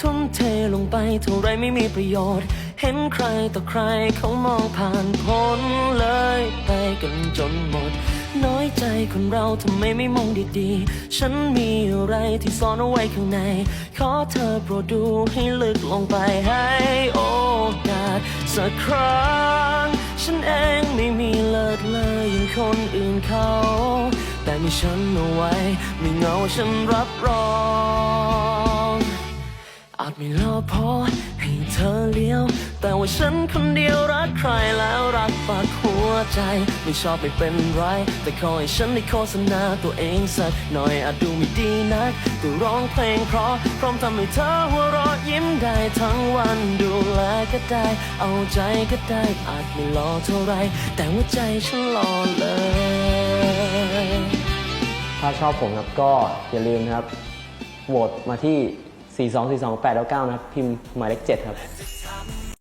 ทุ่มเทลงไปเท่าไรไม่มีประโยชน์ เห็นใครต่อใครเขามองผ่านพ้นเลยไปกันจนหมด น้อยใจคนเราทำไมไม่มองดีๆ ฉันมีอะไรที่ซ่อนเอาไว้ข้างใน ขอเธอโปรดดูให้ลึกลงไปให้โอกาสสักครั้ง ฉันเองไม่มีเลิศเลยอย่างคนอื่นเขา แต่มีฉันเอาไว้ ไม่เหงาฉันรับรอง พอให้เธอเลี้ยว แต่ว่าฉันคนเดียวรักใครแล้วรักปากหัวใจ ไม่ชอบไม่เป็นไร แต่ขอให้ฉันได้โฆษณาตัวเองสักหน่อยอาจดูไม่ดีนักแต่ร้องเพลงเพราะพร้อมทำให้เธอหัวเราะยิ้มได้ทั้งวันดูแลก็ได้ เอาใจก็ได้ อาจไม่หล่อเท่าไร แต่ว่าใจฉันหล่อเลยถ้าชอบผมครับก็อย่าลืมนะครับโหวตมาที่ 4 2 4 2 8 9 9 นะครับ พิมพ์หมายเลข7ครับ